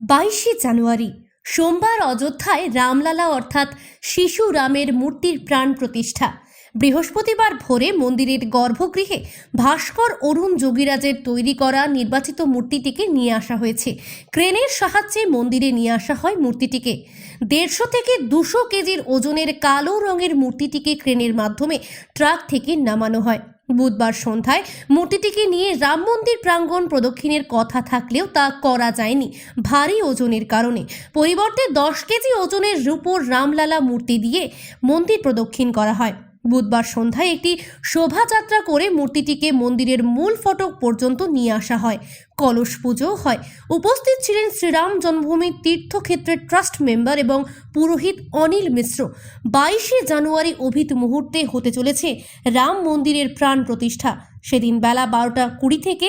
বাইশে জানুয়ারি, সোমবার অযোধ্যায় রামলালা অর্থাৎ শিশু রামের মূর্তির প্রাণ প্রতিষ্ঠা। বৃহস্পতিবার ভোরে মন্দিরের গর্ভগৃহে ভাস্কর অরুণ যোগীরাজের তৈরি করা নির্বাচিত মূর্তিটিকে নিয়ে আসা হয়েছে। ক্রেনের সাহায্যে মন্দিরে নিয়ে আসা হয় মূর্তিটিকে। দেড়শো থেকে দুশো কেজির ওজনের কালো রঙের মূর্তিটিকে ক্রেনের মাধ্যমে ট্রাক থেকে নামানো হয়। বুধবার সন্ধ্যায় মূর্তিটিকে নিয়ে রাম মন্দির প্রাঙ্গণ প্রদক্ষিণের কথা থাকলেও তা করা যায়নি। ভারী ওজনের কারণে। পরিবর্তে দশ কেজি ওজনের রূপোর রামলালা মূর্তি দিয়ে মন্দির প্রদক্ষিণ করা হয়। বুধবার সন্ধ্যায় একটি শোভাযাত্রা করে মূর্তিটিকে মন্দিরের মূল ফটক পর্যন্ত নিয়ে আসা হয়। কলস পুজোও হয়। উপস্থিত ছিলেন শ্রীরাম জন্মভূমি তীর্থক্ষেত্রের ট্রাস্ট মেম্বার এবং পুরোহিত অনিল মিশ্র। বাইশে জানুয়ারি অভিত মুহূর্তে হতে চলেছে রাম মন্দিরের প্রাণ প্রতিষ্ঠা। সেদিন বেলা বারোটা কুড়ি থেকে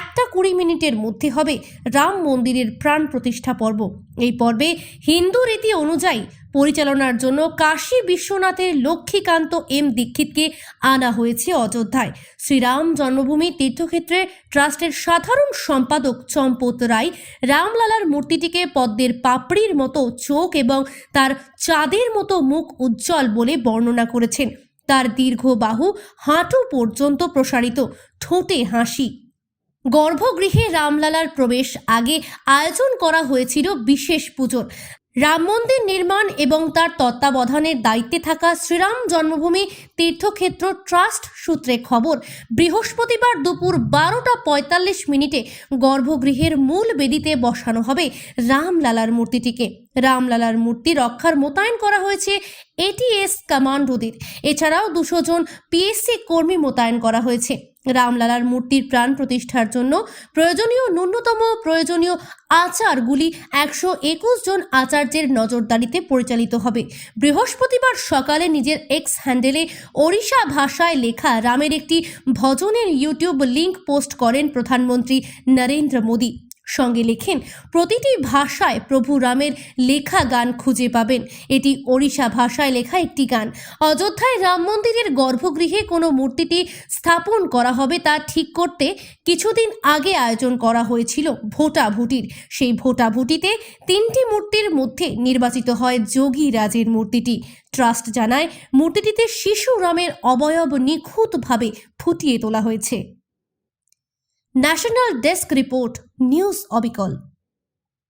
একটা কুড়ি মিনিটের মধ্যে হবে রাম মন্দিরের প্রাণ প্রতিষ্ঠা পর্ব। এই পর্বে হিন্দু রীতি অনুযায়ী পরিচালনার জন্য কাশী বিশ্বনাথের লক্ষ্মীকান্ত এম দীক্ষিতকে আনা হয়েছে অযোধ্যায়। শ্রীরাম জন্মভূমি তীর্থক্ষেত্রে ট্রাস্টের সাধারণ সম্পাদক চম্পত রায় রামলালার মূর্তিটিকে পদ্মের পাপড়ির মতো চোখ এবং তার চাঁদের মতো মুখ উজ্জ্বল বলে বর্ণনা করেছেন। তার দীর্ঘ বাহু হাঁটু পর্যন্ত প্রসারিত ঠোঁটে হাসি। গর্ভগৃহে রামলালার প্রবেশ আগে আয়োজন করা হয়েছিল বিশেষ পুজোর। রাম মন্দির নির্মাণ এবং তার তত্ত্বাবধানের দায়িত্বে থাকা শ্রীরাম জন্মভূমি তীর্থক্ষেত্র ট্রাস্ট সূত্রে খবর, বৃহস্পতিবার দুপুর বারোটা পঁয়তাল্লিশ মিনিটে গর্ভগৃহের মূল বেদিতে বসানো হবে রামলালার মূর্তিটিকে। রামলালার মূর্তি রক্ষার মোতায়েন করা হয়েছে এটিএস কমান্ডোদের। এছাড়াও দুশো জন পিএসসি কর্মী মোতায়েন করা হয়েছে। রামলালার মূর্তির প্রাণ প্রতিষ্ঠার জন্য প্রয়োজনীয় ন্যূনতম প্রয়োজনীয় আচারগুলি একশো একুশ জন আচার্যের নজরদারিতে পরিচালিত হবে। বৃহস্পতিবার সকালে নিজের এক্স হ্যান্ডেলে ওড়িশা ভাষায় লেখা রামের একটি ভজনের ইউটিউব লিঙ্ক পোস্ট করেন প্রধানমন্ত্রী নরেন্দ্র মোদী। সঙ্গে লেখেন, প্রতিটি ভাষায় প্রভু রামের লেখা গান খুঁজে পাবেন। এটি ওড়িশা ভাষায় লেখা একটি গান। অযোধ্যায় রাম মন্দিরের গর্ভগৃহে কোনো মূর্তিটি স্থাপন করা হবে তা ঠিক করতে কিছুদিন আগে আয়োজন করা হয়েছিল ভোটাভুটির। সেই ভোটাভুটিতে তিনটি মূর্তির মধ্যে নির্বাচিত হয় যোগী রাজের মূর্তিটি। ট্রাস্ট জানায়, মূর্তিটিতে শিশু রামের অবয়ব নিখুঁতভাবে ফুটিয়ে তোলা হয়েছে। ন্যাশনাল ডেস্ক রিপোর্ট নিউজ অবিকল